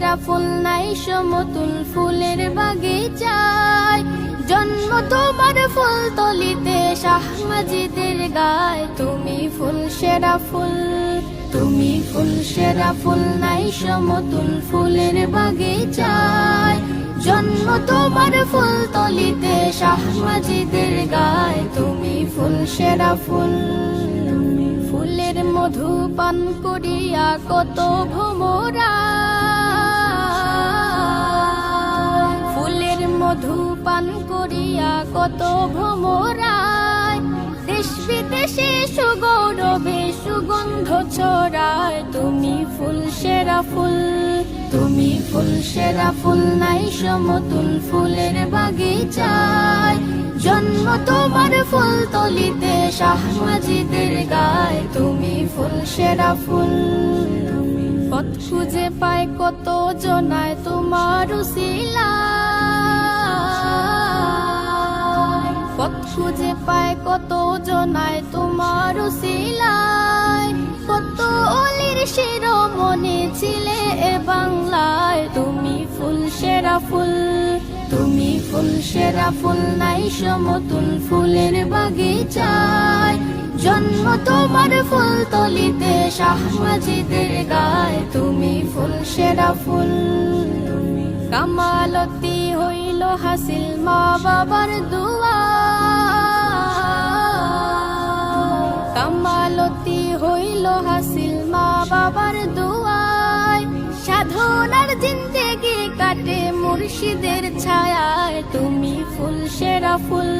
সেরা ফুল নাই, সমতুল ফুলের বাগিচায়। জন্ম তোমার ফুল তলিতে শাহ মাজিদের গায়। তুমি ফুল, সেরা ফুল, তুমি ফুল, সেরা ফুল নাই, সমতুল ফুলের বাগিচায়। জন্ম তোমার ফুল তলিতে শাহ মাজিদের গায়। তুমি ফুল, সেরা ফুল ফুলের মধু পান করিয়া কত ভোমরা। ফুলের মধু পান করিয়া কত ভোমরায় দেশ বিদেশে সুগৌরবে সুগন্ধ ছড়ায়। তুমি ফুল, সেরা ফুল, তুমি ফুল, সেরা ফুল নাই সমতুল ফুলের বাগিচায়। জন্ম তোমার ফুল তলিতে শাহ মাজিদের গায়। তুমি ফুল, সেরা ফুল। পথ খুঁজে পায় কত জনায় তোমার পথ খুঁজে পায় কত জনায় তোমার উসিলায়। কত অলির শিরোমণি ছিলে এ বাংলায়। তুমি ফুল, সেরা ফুল, তুমি ফুল, সেরা ফুল নাই সমতুল ফুলের বাগিচায়। জন্ম তোমার ফুল তলিতে শাহ গায়। তুমি ফুল, সেরা ফুল। কামালতি হইল হাসিল মা বাবার দুয়া। কামালতি হইল হাসিল মা বাবার দুয়ায় সাধনার জিন্দেগি কাটে মুর্শিদের ছায়ায়, তুমি ফুল, সেরা ফুল